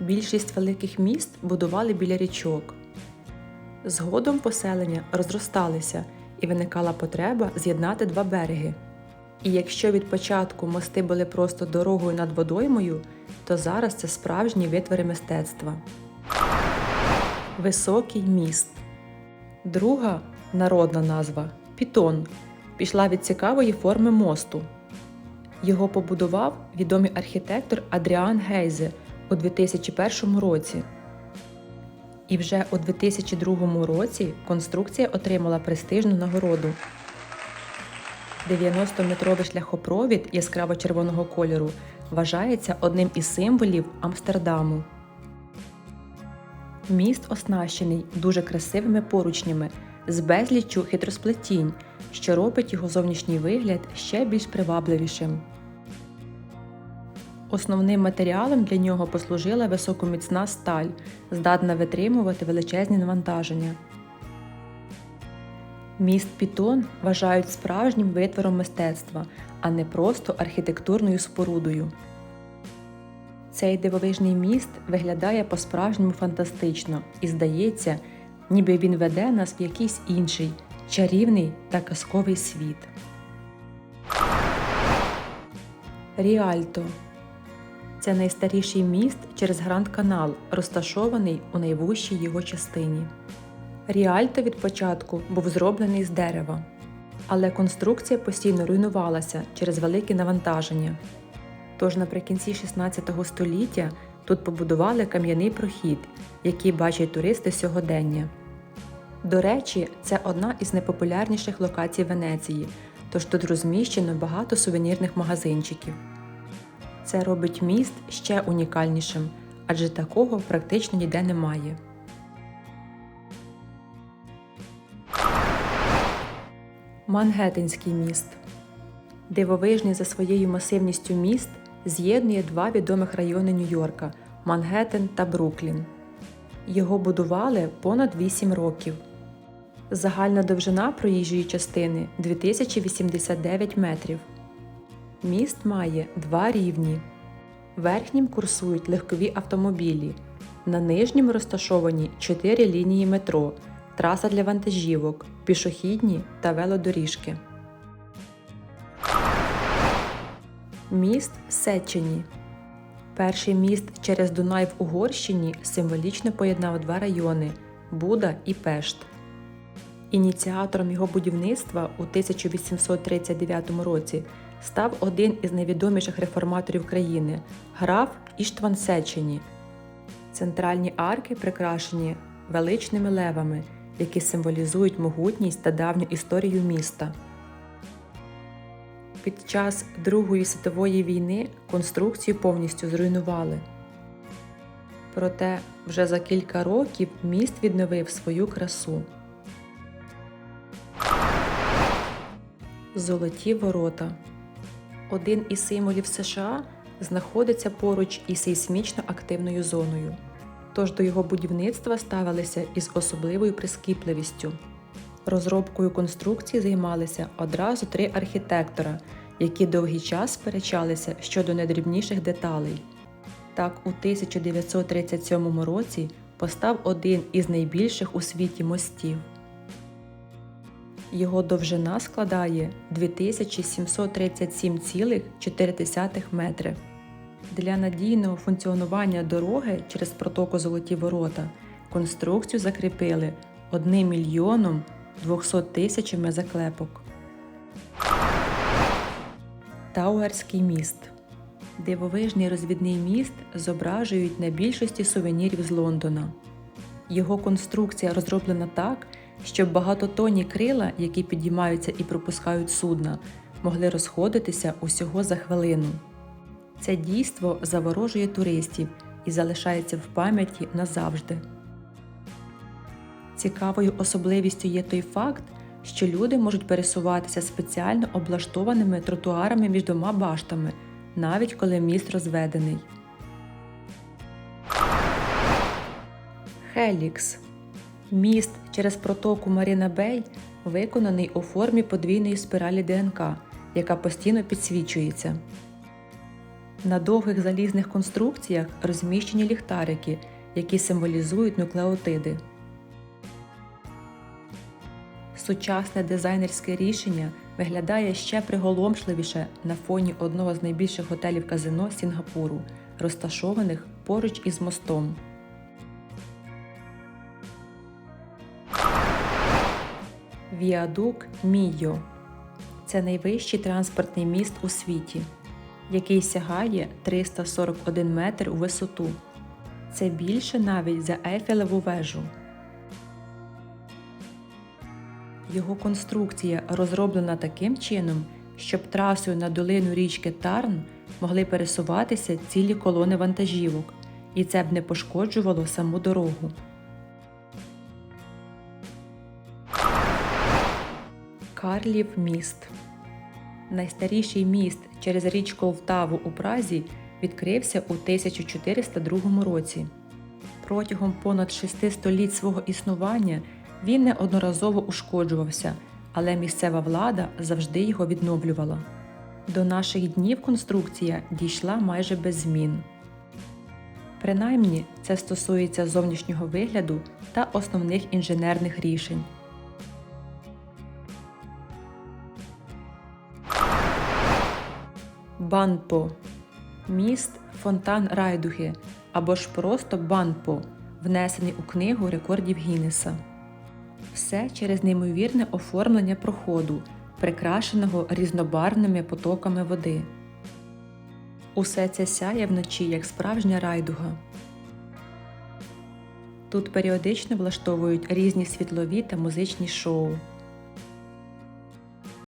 Більшість великих міст будували біля річок. Згодом поселення розросталися і виникала потреба з'єднати два береги. І якщо від початку мости були просто дорогою над водоймою, то зараз це справжні витвори мистецтва. Високий міст. Друга народна назва Пітон пішла від цікавої форми мосту. Його побудував відомий архітектор Адріан Гейзе у 2001 році. І вже у 2002 році конструкція отримала престижну нагороду. 90-метровий шляхопровід яскраво-червоного кольору вважається одним із символів Амстердаму. Міст оснащений дуже красивими поручнями з безліччю хитросплетінь, що робить його зовнішній вигляд ще більш привабливішим. Основним матеріалом для нього послужила високоміцна сталь, здатна витримувати величезні навантаження. Міст Пітон вважають справжнім витвором мистецтва, а не просто архітектурною спорудою. Цей дивовижний міст виглядає по-справжньому фантастично і здається, ніби він веде нас в якийсь інший, чарівний та казковий світ. Ріальто це найстаріший міст через Гранд Канал, розташований у найвужчій його частині. Ріальто від початку був зроблений з дерева, але конструкція постійно руйнувалася через великі навантаження. Тож наприкінці 16 століття тут побудували кам'яний прохід, який бачать туристи сьогодення. До речі, це одна із найпопулярніших локацій Венеції, тож тут розміщено багато сувенірних магазинчиків. Це робить міст ще унікальнішим, адже такого практично ніде немає. Мангеттенський міст дивовижний за своєю масивністю міст з'єднує два відомих райони Нью-Йорка Мангеттен та Бруклін. Його будували понад 8 років. Загальна довжина проїжджої частини 2089 метрів. Міст має два рівні. Верхнім курсують легкові автомобілі. На нижнім розташовані чотири лінії метро, траса для вантажівок, пішохідні та велодоріжки. Міст Сечені. Перший міст через Дунай в Угорщині символічно поєднав два райони Буда і Пешт. Ініціатором його будівництва у 1839 році став один із найвідоміших реформаторів країни граф Іштван Сечені. Центральні арки прикрашені величними левами, які символізують могутність та давню історію міста. Під час Другої світової війни конструкцію повністю зруйнували. Проте вже за кілька років міст відновив свою красу. Золоті ворота. Один із символів США знаходиться поруч із сейсмічно активною зоною. Тож до його будівництва ставилися із особливою прискіпливістю. Розробкою конструкції займалися одразу три архітектора, які довгий час сперечалися щодо найдрібніших деталей. Так, у 1937 році постав один із найбільших у світі мостів. Його довжина складає 2737,4 метри. Для надійного функціонування дороги через протоку Золоті Ворота конструкцію закріпили 1 мільйоном 200 тисячами заклепок. Тауерський міст. Дивовижний розвідний міст зображують на більшості сувенірів з Лондона. Його конструкція розроблена так, щоб багатотонні крила, які підіймаються і пропускають судна, могли розходитися усього за хвилину. Це дійство заворожує туристів і залишається в пам'яті назавжди. Цікавою особливістю є той факт, що люди можуть пересуватися спеціально облаштованими тротуарами між двома баштами, навіть коли міст розведений. Хелікс Міст через протоку Маріна Бей виконаний у формі подвійної спіралі ДНК, яка постійно підсвічується. На довгих залізних конструкціях розміщені ліхтарики, які символізують нуклеотиди. Сучасне дизайнерське рішення виглядає ще приголомшливіше на фоні одного з найбільших готелів казино Сінгапуру, розташованих поруч із мостом. Віадук Мійо це найвищий транспортний міст у світі, який сягає 341 метр у висоту. Це більше навіть за Ейфелеву вежу. Його конструкція розроблена таким чином, щоб трасою на долину річки Тарн могли пересуватися цілі колони вантажівок, і це б не пошкоджувало саму дорогу. Карлів міст Найстаріший міст через річку Лтаву у Празі відкрився у 1402 році. Протягом понад шести століть свого існування він неодноразово ушкоджувався, але місцева влада завжди його відновлювала. До наших днів конструкція дійшла майже без змін. Принаймні, це стосується зовнішнього вигляду та основних інженерних рішень. Банпо міст Фонтан Райдухи або ж просто Банпо, внесений у книгу рекордів Гіннеса. Все через неймовірне оформлення проходу, прикрашеного різнобарвними потоками води. Усе це сяє вночі як справжня райдуга. Тут періодично влаштовують різні світлові та музичні шоу.